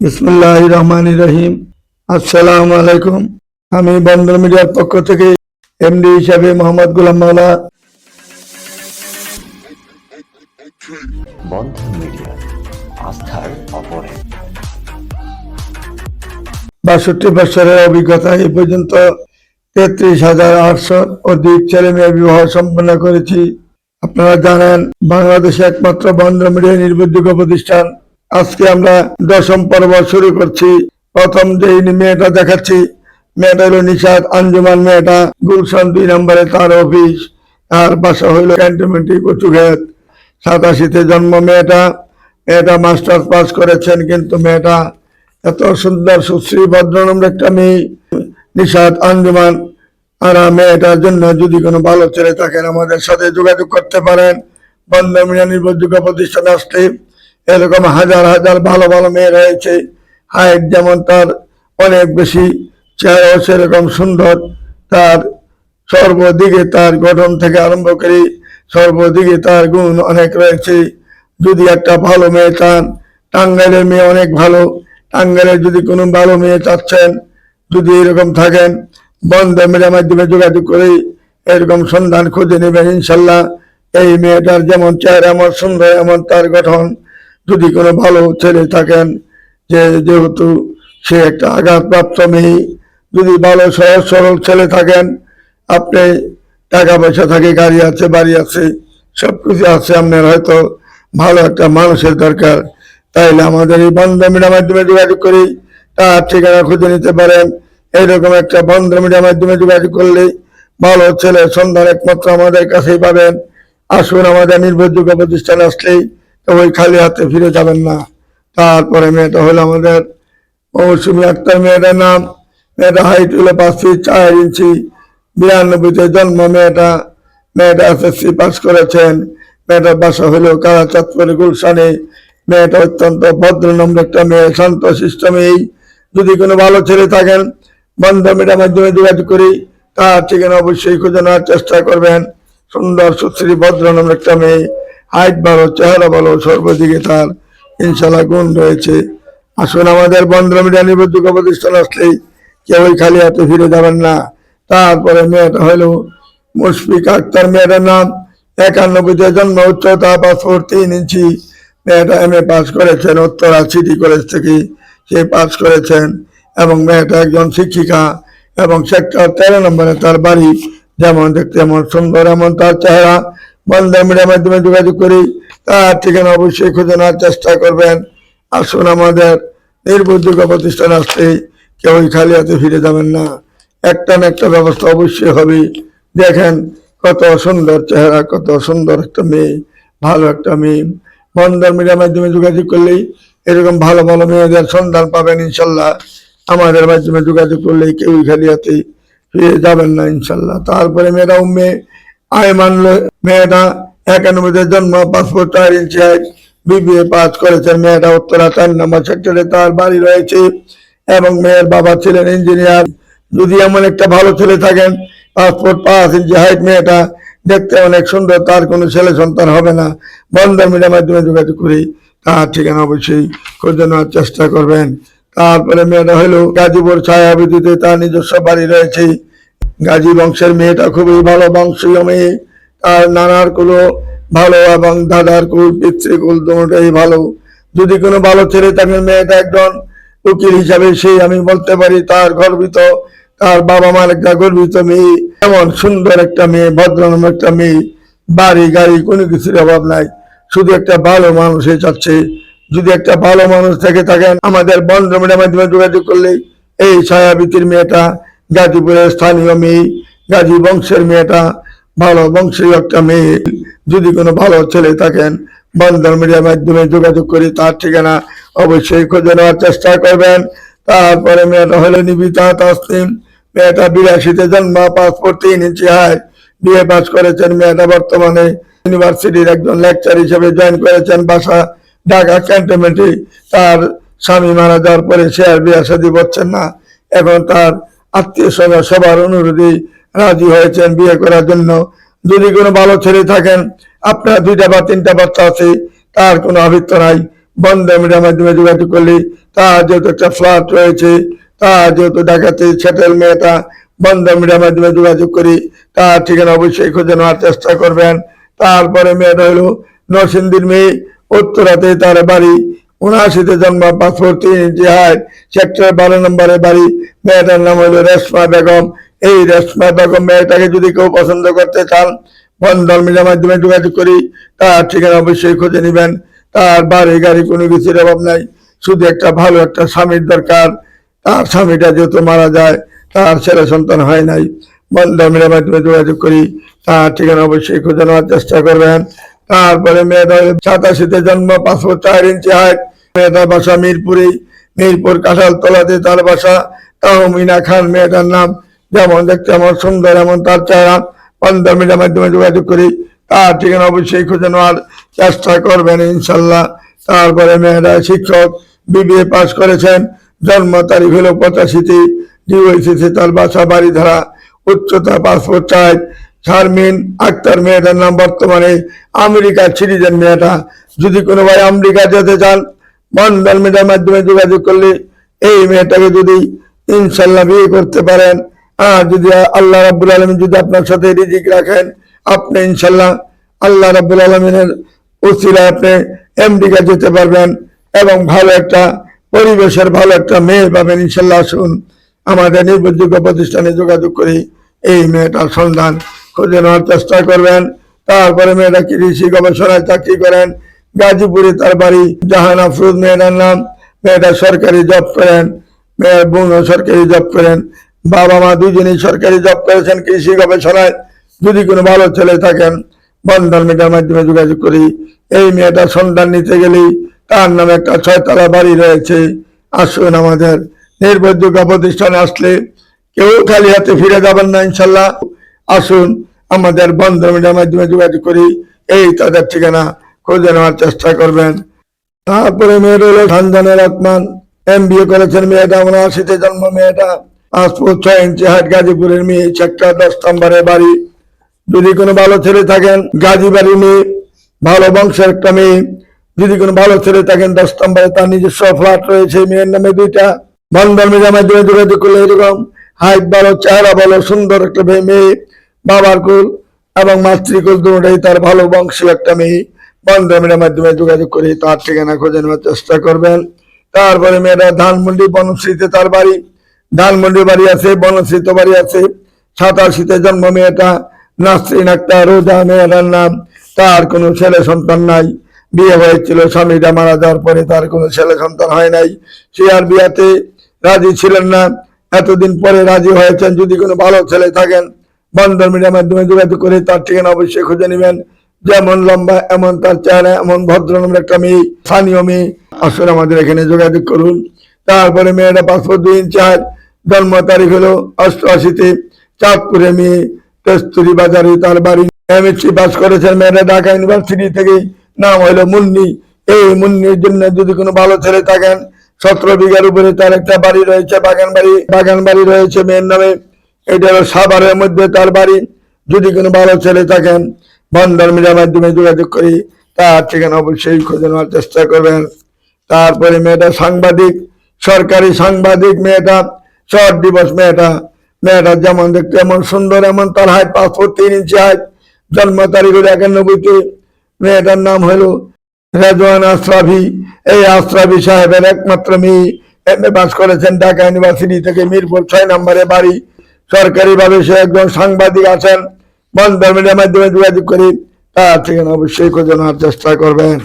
বিসমুল্লাহ রহমান রহিম আসসালাম আলাইকুম আমি বন্দর মিডিয়ার পক্ষ থেকে এমডি হিসাবে মোহাম্মদ গুলাম মাওলা। বন্ধন মিডিয়া আস্থার অপরে বাষট্টি বছরের অভিজ্ঞতা এই পর্যন্ত তেত্রিশ হাজার আটশো অধিক ছেলে মেয়ে বিবাহ সম্পন্ন করেছি। আপনারা জানেন বাংলাদেশে একমাত্র বন্ধ মিডিয়া নির্ভরযোগ্য প্রতিষ্ঠান। আজকে আমরা দশম পর্ব শুরু করছি। প্রথম যে মেয়েটা দেখাচ্ছি, মেয়েটা হলো নিশাদ আঞ্জুমান মেয়েটা। গুলশান দুই নম্বরে তার অফিস। আর বাসা হইল ক্যান্টনমেন্টে কচুঘাট। সাতাশিতে জন্ম মেয়েটা। মেয়েটা মাস্টার্স পাস করেছেন কিন্তু মেয়েটা এত সুন্দর, সুশ্রী, ভদ্রনম্র একটা মেয়ে নিশাদ আঞ্জুমান। আর মেয়েটার জন্য যদি কোনো ভালো ছেলে থাকেন, আমাদের সাথে যোগাযোগ করতে পারেন। বন্ধমিয়া নির্ভরযোগ্য প্রতিষ্ঠানে আসলে এরকম হাজার হাজার ভালো ভালো মেয়ে রয়েছে। হাইট যেমন তার অনেক বেশি, চেহারাও সেরকম সুন্দর। তার সর্বদিকে তার গঠন থেকে আরম্ভ করে সর্বদিকে তার গুণ অনেক রয়েছে। যদি একটা ভালো মেয়ে চান, টাঙ্গাইলের মেয়ে অনেক ভালো। টাঙ্গাইলের যদি কোনো ভালো মেয়ে চাচ্ছেন, যদি এরকম থাকেন, বন্ধ মেয়ের মাধ্যমে যোগাযোগ করে এরকম সন্ধান খুঁজে নেবেন ইনশাল্লাহ। এই মেয়েটার যেমন চেহারা এমন সুন্দর, এমন তার গঠন যদি কোনো ভালো ছেলে থাকেন, যে যেহেতু সে একটা আঘাতপ্রাপ্ত মেয়ে, যদি ভালো সহজ সরল ছেলে থাকেন, আপনি টাকা পয়সা থাকে, গাড়ি আছে, বাড়ি আছে সব কিছু আছে, আপনার হয়তো ভালো একটা মানুষের দরকার। তাইলে আমাদের এই বন্ধ মিডিয়ার মাধ্যমে যোগাযোগ করি তার ঠিকানা খুঁজে নিতে পারেন। এইরকম একটা বন্ধ মিডিয়ার মাধ্যমে যোগাযোগ করলে ভালো ছেলে সন্ধান একমাত্র আমাদের কাছেই পাবেন। আসুন আমাদের নির্ভরযোগ্য প্রতিষ্ঠানে আসলেই ওই খালি হাতে ফিরে যাবেন না। তারপরে মেয়েটা হলো আমাদের মৌসুমী আক্তার। মেয়েটার নাম মেয়েটা হাইট হলো পাঁচ ফিট চার ইঞ্চি। বিরানব্বইতে জন্ম মেয়েটা। মেয়েটা এসএসসি পাস করেছেন। মেয়েটার বাসা হলো কারা চাঁদপুরে গুলশানে। মেয়েটা অত্যন্ত ভদ্রনম্র একটা মেয়ে, শান্ত, শিষ্ট মেয়ে। যদি কোনো ভালো ছেলে থাকেন বন্ধ মেয়েটার মাধ্যমে যোগাযোগ করি। তার ঠিকানা অবশ্যই খুঁজে নেওয়ার চেষ্টা করবেন। সুন্দর, সুশ্রী ভদ্রনম্র একটা মেয়ে। হাইট ভালো, চেহারা ভালো, সর্বদিকে তার ইনশাল্লাহ গুণ রয়েছে। আসুন আমাদের বন্ধ মিডিয়া নির্ভরযোগ্য প্রতিষ্ঠান আসলেই কেউই খালি হাতে ফিরে যাবেন না। তারপরে মেয়েটা হলো মুশফিক আক্তার, মেয়েটার নাম একানব্বইতে জন্ম, উচ্চতা পাসপোর্ট তিন ইঞ্চি। মেয়েটা এম এ পাস করেছেন, উত্তরা সিটি কলেজ থেকে সে পাস করেছেন এবং মেয়েটা একজন শিক্ষিকা এবং সেক্টর তেরো নম্বরে তার বাড়ি যেমন দেখতে এমন সুন্দর, এমন তার চেহারা বন্ধ মিডিয়ার মাধ্যমে যোগাযোগ করি। তার ঠিকানা অবশ্যই খুঁজে নেওয়ার চেষ্টা করবেন। আসুন আমাদের নির্ভরযোগ্য প্রতিষ্ঠান আসতে। কেউই খালি হাতে ফিরে যাবেন না। একটা না একটা ব্যবস্থা অবশ্যই হবে। দেখেন কত সুন্দর চেহারা, কত সুন্দর একটা মেয়ে, ভালো একটা মেয়ে। বন্ধন মিডিয়ার মাধ্যমে যোগাযোগ করলেই এরকম ভালো ভালো মেয়েদের সন্ধান পাবেন ইনশাল্লাহ। আমাদের মাধ্যমে যোগাযোগ করলেই কেউই খালি হাতে ফিরে যাবেন না ইনশাল্লাহ। তারপরে মেয়েরা উম্মে আয় মানলো মেয়েটা একানব্বইতে জন্ম, পাসপোর্ট চার ইঞ্চি হাইট বিবিএ পাস করেছেন মেয়েটা উত্তরা চার নম্বর সেক্টরে তার বাড়ি রয়েছে এবং মেয়ের বাবা ছিলেন ইঞ্জিনিয়ার যদি এমন একটা ভালো ছেলে থাকেন, পাসপোর্ট পাঁচ ইঞ্চি হাইট মেয়েটা, দেখতে অনেক সুন্দর, তার কোনো ছেলে সন্তান হবে না। বন্ধন মিডিয়ার মাধ্যমে যোগাযোগ করি। তার ঠিকানা অবশ্যই খুঁজে নেওয়ার চেষ্টা করবেন। তারপরে মেয়েটা হলো গাজীপুর ছায়াবিদ্যুতে তার নিজস্ব বাড়ি রয়েছে। গাজী বংশের মেয়েটা খুবই ভালো বংশীয় মেয়ে। তার নানার কুলো ভালো এবং দাদার কুল পিতৃকুল দুটোই ভালো। যদি কোনো ভালো ছেলে থাকে, মেয়েটা একজন উকিল হিসাবে সেই আমি বলতে পারি, তার গর্বিত, তার বাবা মার একটা গর্বিত মেয়ে। এমন সুন্দর একটা মেয়ে, ভদ্রনম একটা মেয়ে। বাড়ি, গাড়ি, কোনো কিছুর অভাব নাই। শুধু একটা ভালো মানুষ হয়ে চাচ্ছে যদি একটা ভালো মানুষ থেকে থাকেন, আমাদের বন্ধ মাধ্যমে যোগাযোগ করলে এই ছায়াবীতির মেয়েটা গাজীপুরের স্থানীয় মেয়ে, গাজী বংশের মেয়েটা, ভালো বংশীয় একটা মেয়ে। যদি কোনো ভালো ছেলে থাকেন বন্ধন মিডিয়ার মাধ্যমে যোগাযোগ করি তার ঠিকানা অবশ্যই খুঁজে নেওয়ার চেষ্টা করবেন। তারপরে মেয়েটা হলো নিবিতা তাসলিম মেয়েটা বিরাশিতে জন্ম পাসপোর্ট তিন ইঞ্চি হাই। বিএ পাস করেছেন মেয়েটা বর্তমানে ইউনিভার্সিটির একজন লেকচার হিসেবে জয়েন করেছেন বাসা, ঢাকা ক্যান্টনমেন্টে। তার স্বামী মারা যাওয়ার পরে সে আর বিয়ে শাদী করছেন না। এখন তার আত্মীয় স্বজন সবার অনুরোধে রাজি হয়েছেন বিয়ে করার জন্য। যদি কোনো ভালো ছেলে থাকেন, আপনার দুইটা বা তিনটা বাচ্চা আছে, তার কোনো আবৃত্ত নাই। বন্ধ মিডিয়ার মাধ্যমে যোগাযোগ করলে তার যেহেতু একটা ফ্ল্যাট রয়েছে, তার যেহেতু ঢাকাতে সেটেল মেয়েটা, বন্ধ মিডিয়ার মাধ্যমে যোগাযোগ করি তার ঠিকানা অবশ্যই খুঁজে নেওয়ার চেষ্টা করবেন। তারপরে মেয়েটা হলো নরসিংদীর মেয়ে, উত্তরাতে তার বাড়ি উনআশিতে জন্ম, পাসপোর্ট তিন ইঞ্চি হাইট সেক্টর বারো নম্বরে বাড়ি, মেয়েটার নাম হলো রেশমা বেগম। এই রেশমা বেগম মেয়েটাকে যদি কেউ পছন্দ করতে চান বন্ধন মিডিয়ার মাধ্যমে যোগাযোগ করি, তার ঠিকানা অবশ্যই খুঁজে নেবেন। তার বাড়ি, গাড়ি কোনো কিছুর অভাব নাই। শুধু একটা ভালো একটা স্বামীর দরকার। তার স্বামীটা যেহেতু মারা যায়, তার ছেলে সন্তান হয় নাই। বন্ধন মিডিয়ার মাধ্যমে যোগাযোগ করি, তার ঠিকানা অবশ্যই খুঁজে নেওয়ার চেষ্টা করবেন। তারপরে মেয়েটা সাতাশিতে জন্ম পাঁচশো চার ইঞ্চি হাইট মেয়েটার বাসা মিরপুরে, মিরপুর কাঁঠাল তলাতে তার বাসা, তাও মিনা খান মেয়েটার নাম। যেমন দেখতে এমন সুন্দর, এমন তার চেহারা। বন্ধন মিডিয়ার মাধ্যমে যোগাযোগ করি। তার ঠিকানা অবশ্যই খুঁজে নেওয়ার চেষ্টা করবেন ইনশাল্লাহ। তারপরে মেয়েরা শিক্ষক, বিবিএ পাশ করেছেন। জন্ম তারিখ হলো পঁচাশিতে। ডিওইসিতে তার বাসা বাড়ি ধারা উচ্চতা পাসপোর্ট চাই শারমিন আক্তার মেয়েটার নাম বর্তমানে আমেরিকার সিটিজেন মেয়েটা। যদি কোনো ভাই আমেরিকা যেতে চান বন্ধন মিডিয়ার মাধ্যমে যোগাযোগ করলে এই মেয়েটাকে যদি ইনশাল্লাহ বিয়ে করতে পারেন। আর যদি আল্লাহ রাব্বুল আলমিন যদি আপনার সাথে রিজিক রাখেন, আপনি ইনশাল্লাহ আল্লাহ রাব্বুল আলমিনের উচিরা আপনি আমেরিকা যেতে পারবেন এবং ভালো একটা পরিবেশের ভালো একটা মেয়ে পাবেন ইনশাল্লাহ। আসুন, আমাদের নির্ভরযোগ্য প্রতিষ্ঠানে যোগাযোগ করি। এই মেয়েটার সন্ধান খুঁজে নেওয়ার চেষ্টা করবেন। তারপরে মেয়েটা কৃষি গবেষণায় চাকরি করেন। গাজীপুরে তার বাড়ি জাহান আফরুদ মেয়েটার নাম। মেয়েটা সরকারি জব করেন। মেয়ের বোনও সরকারি জব করেন। বাবা মা দুজনেই সরকারি জব করেছেন কৃষি গবেষণায়। যদি কোনো ভালো ছেলে থাকেন বন্ধন মিটার মাধ্যমে যোগাযোগ করি। এই মেয়েটার সন্ধান নিতে গেলেই তার নামে একটা ছয়তলা বাড়ি রয়েছে। আসুন আমাদের নির্ভরযোগ্য প্রতিষ্ঠানে আসলে কেউ খালি হাতে ফিরে যাবেন না ইনশাল্লাহ। আসুন, আমাদের বন্ধ মিডিয়ার মাধ্যমে যোগাযোগ করি। এই তাদের ঠিকানা খুঁজে নেওয়ার চেষ্টা করবেন। তারপরে মেয়েটা হলো সন্ধানের রহমান এম বিএ করেছেন মেয়েটা উনআশিতে জন্ম মেয়েটা। পাসপোর্ট ছয় ইঞ্চি হাট গাজীপুরের মেয়ে, সেক্টর দশ নম্বরের বাড়ি। যদি কোনো ভালো ছেলে থাকেন গাজী বাড়ি মেয়ে, ভালো বংশের একটা মেয়ে। যদি কোনো ভালো ছেলে থাকেন, দশ নম্বরে তার নিজস্ব ফ্ল্যাট রয়েছে, মেয়ের নামে দুইটা। বন্ধন মেয়ের মাধ্যমে যোগাযোগ করলে এরকম হাইট ভালো, চেহারা ভালো, সুন্দর একটা মেয়ে। বাবার কুল এবং মাতৃকুল দুটাই তার ভালো বংশীয় একটা মেয়ে। বন্ধন মেয়ের মাধ্যমে যোগাযোগ করে তার ঠিকানা খুঁজে নেওয়ার চেষ্টা করবেন। তারপরে মেয়েরা ধানমন্ডি বনশ্রীতে তার বাড়ি। ধানমন্ডি বাড়ি আছে, বনশ্রীত বাড়ি আছে। সাতাশিতে জন্ম মেয়েটা। নাসরিন আক্তার, রোজা মেয়েটার নাম। তার কোনো ছেলে সন্তান নাই। বিয়ে হয়েছিল, স্বামীটা মারা যাওয়ার পরে তার কোনো ছেলে সন্তান হয় নাই। সে আর বিয়াতে রাজি ছিলেন না। এতদিন পরে রাজি হয়েছেন, যদি কোনো ভালো ছেলে থাকেন বন্ধন মিডিয়ার মাধ্যমে যোগাযোগ করে তার ঠিকানা অবশ্যই খুঁজে নেবেন। যেমন লম্বা, এমন তার চেহারা, এমন ভদ্র নামের একটা মেয়ে, স্থানীয় মেয়ে। আসলে আমাদের এখানে যোগাযোগ করুন। তারপরে মেয়েটা পাসপোর্ট দুই হাত জন্ম তারিখ হলো অষ্টআশিতে চাঁদপুরে মেয়ে কস্তুরি বাজারে তার বাড়ি। এমএসসি পাস করেছেন মেয়েটা ঢাকা ইউনিভার্সিটি থেকে। নাম হলো মুন্নি। এই মুন্নির জন্য যদি কোনো ভালো ছেলে থাকেন, সতেরো বিঘার উপরে তার একটা বাড়ি রয়েছে বাগান বাড়ি বাগান বাড়ি রয়েছে মেয়ের নামে। এটা হলো সাভারের মধ্যে তার বাড়ি। যদি কোনো ভালো ছেলে থাকেন বন্ধন মিডিয়ার মাধ্যমে যোগাযোগ করি, তার ঠিকানা অবশ্যই খুঁজে নেওয়ার চেষ্টা করবেন। তারপরে মেয়েটা সাংবাদিক, সরকারি সাংবাদিক মেয়েটা, শহর দিবস মেয়েটা। মেয়েটা যেমন দেখতে এমন সুন্দর, এমন তার হাইট পাসপোর্ট তিন ইঞ্চি হাইট, জন্ম তারিখ হলো একানব্বইতে। মেয়েটার নাম হলো রেজওয়ান আশরাফি। এই আশরাফি সাহেবের একমাত্র মেয়ে। এম এ পাস করেছেন ঢাকা ইউনিভার্সিটি থেকে মিরপুর ছয় নম্বরে বাড়ি। সরকারি ভাবে সে একজন সাংবাদিক আছেন। বন্ধন মিডিয়ার মাধ্যমে যোগাযোগ করি, তার থেকে অবশ্যই খোঁজে নেওয়ার চেষ্টা করবেন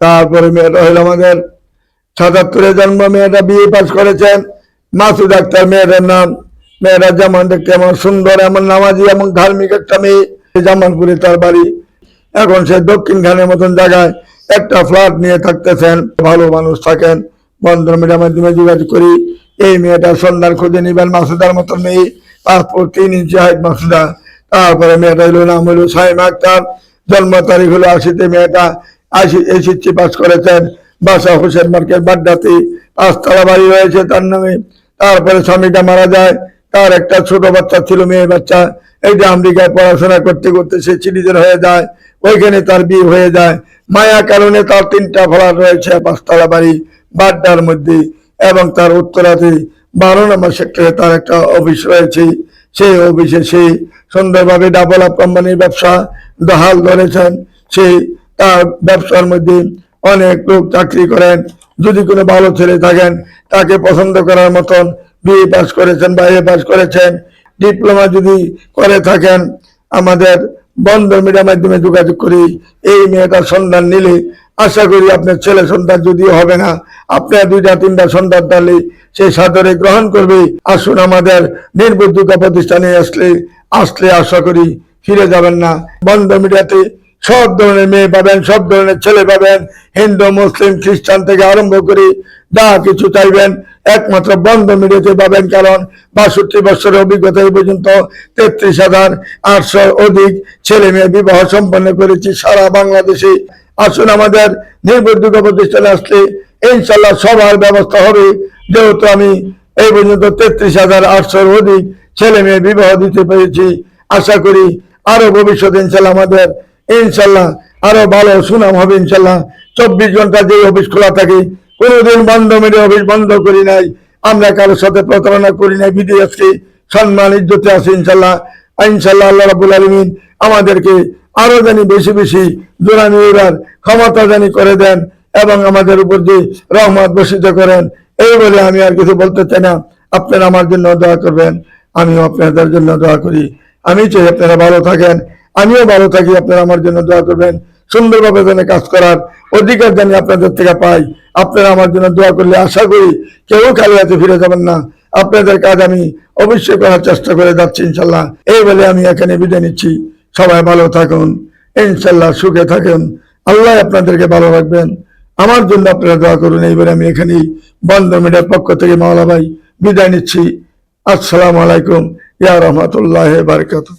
তারপরে মেয়েটা হলো আমাদের সাতাত্তরে জন্ম, মেয়েটা বিয়ে পাস করেছেন। মাসুদ আক্তার মেয়েটার নাম। মেয়েরা যেমন দেখতে এমন সুন্দর, এমন নামাজি, এমন ধার্মিক একটা মেয়ে। জামালপুরে তার বাড়ি। এখন সে দক্ষিণ খানের মতন জায়গায় একটা ফ্ল্যাট নিয়ে থাকতেছেন। ভালো মানুষ থাকেন। বন্ধন মিডিয়ার মাধ্যমে যোগাযোগ করি। এই মেয়েটার সন্ধান খুঁজে নিবেন মাসুদার মতন মেয়ে। পাসপোর্ট তিন ইঞ্চি হাইট মাসুদা তারপরে মেয়েটা হলো নাম হলো সাইমা আক্তার। জন্ম তারিখ হলো আশিতে মেয়েটা আশি এসিসি পাস করেছেন। বাসা হোসেন মার্কেট বাড্ডাতে পাঁচতলা বাড়ি রয়েছে তার নামে। তারপরে স্বামীটা মারা যায়। তার একটা ছোট বাচ্চা ছিল, মেয়ে বাচ্চা। এইটা আমেরিকায় পড়াশোনা করতে করতে সে সিটিজেন হয়ে যায়। ওইখানে তার বিয়ে হয়ে যায়। মায়া কারণে তার তিনটা ফ্ল্যাট রয়েছে পাঁচতলা বাড়ি বাড্ডার মধ্যে এবং তার উত্তরাতে বারো নম্বর সেক্টরে তার একটা অফিস রয়েছে। সেই অফিসে সে সুন্দরভাবে ডাবল আপ কোম্পানির ব্যবসা দহাল ধরেছেন সে তার ব্যবসার মধ্যে অনেক লোক চাকরি করেন। যদি কোনো ভালো ছেলে থাকেন, তাকে পছন্দ করার মতন বিএ পাস করেছেন বা এ পাস করেছেন। ডিপ্লোমা যদি করে থাকেন, আমাদের বন্ধ মিডিয়ার মাধ্যমে যোগাযোগ করি এই মেয়েটার সন্ধান নিলে আশা করি আপনার ছেলে সন্তান যদিও হবে না, আপনার দুইটা, তিনটা সন্তান তাহলে সেই সাদরে গ্রহণ করবে। আসুন আমাদের নির্ভরযোগ্য প্রতিষ্ঠানে আসলে আসলে আশা করি ফিরে যাবেন না। বন্ধ মিডিয়াতে সব ধরনের মেয়ে পাবেন, সব ধরনের ছেলে পাবেন। হিন্দু, মুসলিম, খ্রিস্টান থেকে আরম্ভ করে যা কিছু চাইবেন, একমাত্র বন্ধ মিডিয়াতে পাবেন। কারণ বাষট্টি বছরের অভিজ্ঞতা এই পর্যন্ত তেত্রিশ হাজার আটশো অধিক ছেলে মেয়ে বিবাহ সম্পন্ন করেছি সারা বাংলাদেশে। আসুন আমাদের নির্ভরযোগ্য প্রতিষ্ঠানে আসলে ইনশাল্লাহ সবার ব্যবস্থা হবে। যেহেতু আমি এই পর্যন্ত তেত্রিশ হাজার আটশোর অধিক ছেলে মেয়ে বিবাহ দিতে পেরেছি, আশা করি আরও ভবিষ্যতে ইনশাল্লাহ আমাদের ইনশাল্লাহ আরও ভালো সুনাম হবে ইনশাল্লাহ চব্বিশ ঘণ্টা যে অফিস খোলা থাকে, কোনোদিন বন্ধ মেরে অফিস বন্ধ করি নাই। আমরা কারোর সাথে প্রতারণা করি নাই বিদেশ সম্মান, ইজ্জতে আছে ইনশাল্লাহ ইনশাল্লাহ আল্লাহ রাবুল আলমিন আমাদেরকে আরও জানি বেশি বেশি জোরানি উড়ার ক্ষমতা জানি করে দেন এবং আমাদের উপর দিয়ে রহমত বসিত করেন, এই বলে আমি আর কিছু বলতে চাই না। আপনারা আমার জন্য দোয়া করবেন, আমিও আপনাদের জন্য দোয়া করি। আমি চাই আপনারা ভালো থাকেন, আমিও ভালো থাকি, আপনারা আমার জন্য দোয়া করবেন। সুন্দরভাবে যেন কাজ করার অধিকার জানি আপনাদের থেকে পাই। আপনারা আমার জন্য দোয়া করলে আশা করি কেউ খালি হাতে ফিরে যাবেন না। আপনাদের কাজ আমি অবশ্যই করার চেষ্টা করে যাচ্ছি, ইনশাল্লাহ। এই বলে আমি এখানে বিদায় নিচ্ছি। সবাই ভালো থাকুন। ইনশাল্লাহ সুখে থাকেন। আল্লাহ আপনাদেরকে ভালো রাখবেন। আমার জন্য আপনারা দোয়া করুন। এইবারে আমি এখানেই বন্ধ মিডিয়ার পক্ষ থেকে মাওলা ভাই বিদায় নিচ্ছি। আসসালামু আলাইকুম। ইয়া রহমতুল্লাহ বারকাতুহ।